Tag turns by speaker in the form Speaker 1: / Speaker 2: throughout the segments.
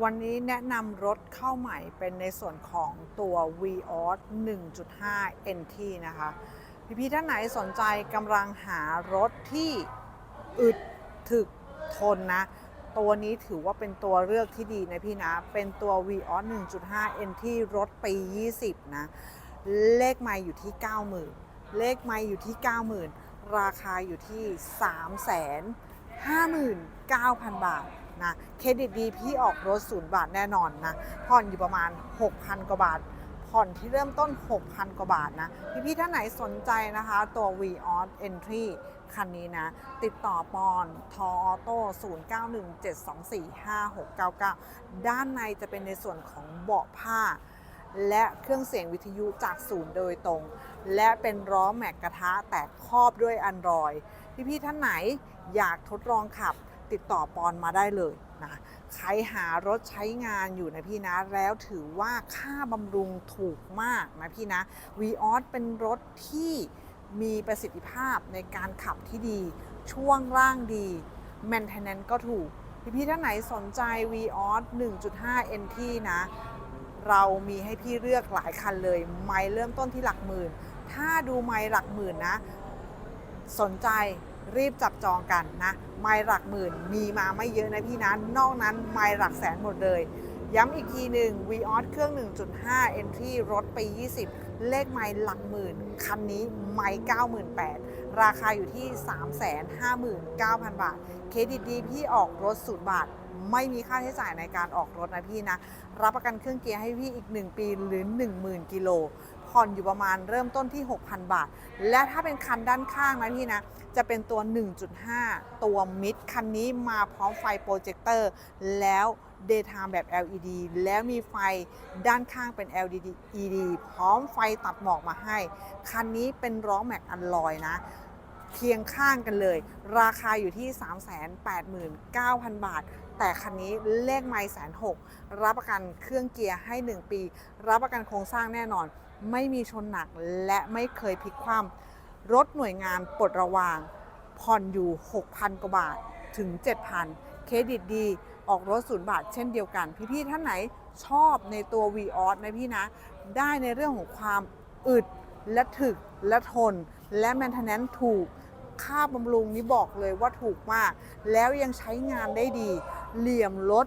Speaker 1: วันนี้แนะนำรถเข้าใหม่เป็นในส่วนของตัว Vios 1.5 NT นะคะ พี่ๆท่านไหนสนใจกำลังหารถที่อึดถึกทนนะ ตัวนี้ถือว่าเป็นตัวเลือกที่ดีนะพี่นะ เป็นตัว Vios 1.5 NT รถปี 20 นะ เลขไม่อยู่ที่ 90,000 เลขไม่อยู่ที่ 90,000 ราคาอยู่ที่ 359,000 บาท นะเครดิตดีพี่ออกรถศูนย์บาทแน่นอนนะผ่อนอยู่ประมาณ 6,000 กว่าบาท ผ่อนที่เริ่มต้น 6,000 กว่าบาทนะ พี่ๆท่านไหนสนใจนะคะ ตัว v o s Entry คันนี้นะ ติดต่อปอนทอออโต้0917245699 ด้านในจะเป็นในส่วนของเบาะผ้า และเครื่องเสียงวิทยุจากศูนย์โดยตรง และเป็นล้อแม็กกระทะแต่ครอบด้วยอันดรอย พี่ๆท่านไหนอยากทดลองขับ ติดต่อปอนมาได้เลยนะใครหารถใช้งานอยู่นะพี่นะ แล้วถือว่าค่าบำรุงถูกมากนะพี่นะ v ีออสเป็นรถที่มีประสิทธิภาพในการขับที่ดี ช่วงล่างดี maintenance ก็ถูก พี่ๆท่านไหนสนใจ v ีออส1.5 NT นะ เรามีให้พี่เลือกหลายคันเลย ไม่เริ่มต้นที่หลักหมื่น ถ้าดูไม่หลักหมื่นนะ สนใจ รีบจับจองกันนะไม่หลักหมื่นมีมาไม่เยอะนะพี่นะนอกนั้นไม่หลักแสนหมดเลยย้ำอีกทีหนึ่ง v ีออสเครื่อง 1.5 Entry รถปี20 เลขไม่หลักหมื่น คันนี้ไม่98,000 ราคาอยู่ที่ 359,000 บาท เครดิตดีพี่ออกรถศูนย์บาท ไม่มีค่าใช้จ่ายในการออกรถนะพี่นะ รับประกันเครื่องเกียร์ให้พี่อีก 1 ปีหรือ 10,000 กิโล ผ่อนอยู่ประมาณเริ่มต้นที่ 6,000 บาท และถ้าเป็นคันด้านข้างนะพี่นะ จะเป็นตัว 1.5 ตัวมิดคันนี้มาพร้อมไฟโปรเจคเตอร์ แล้ว Daytime แบบ LED แล้วมีไฟด้านข้างเป็น LED ED พร้อมไฟตัดหมอกมาให้ คันนี้เป็นร้อแม็กอันลอยนะ เคียงข้างกันเลย ราคาอยู่ที่ 389,000 บาท แต่คันนี้เลขไม่แสนหกรับประกันเครื่องเกียร์ให้ 1 ปี รับประกันโครงสร้างแน่นอน ไม่มีชนหนักและไม่เคยพลิกคว่ำรถหน่วยงานปลดระวาง ผ่อนอยู่ 6,000 กว่าบาทถึง 7,000 เครดิตดี ออกรถศูนย์บาทเช่นเดียวกัน พี่ๆท่านไหนชอบในตัว v ีออสนะพี่นะ ได้ในเรื่องของความอึดและถึกและทน และแมนเทนแนนถูก ค่าบำรุงนี้บอกเลยว่าถูกมาก แล้วยังใช้งานได้ดี เหลี่ยมรถ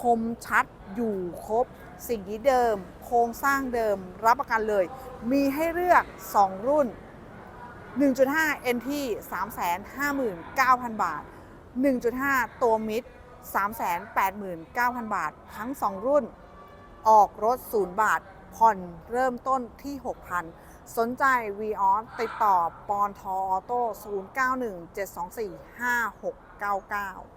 Speaker 1: คมชัดอยู่ครบ สิ่งที่เดิม โครงสร้างเดิมรับประกันเลย มีให้เลือก 2 รุ่น 1.5 NT 359,000 บาท 1.5 ตัวมิด389,000 บาท ทั้ง 2 รุ่น ออกรถ 0 บาท ผ่อนเริ่มต้นที่ 6,000 สนใจ v ีออติดต่อปอนทออโต้0917245699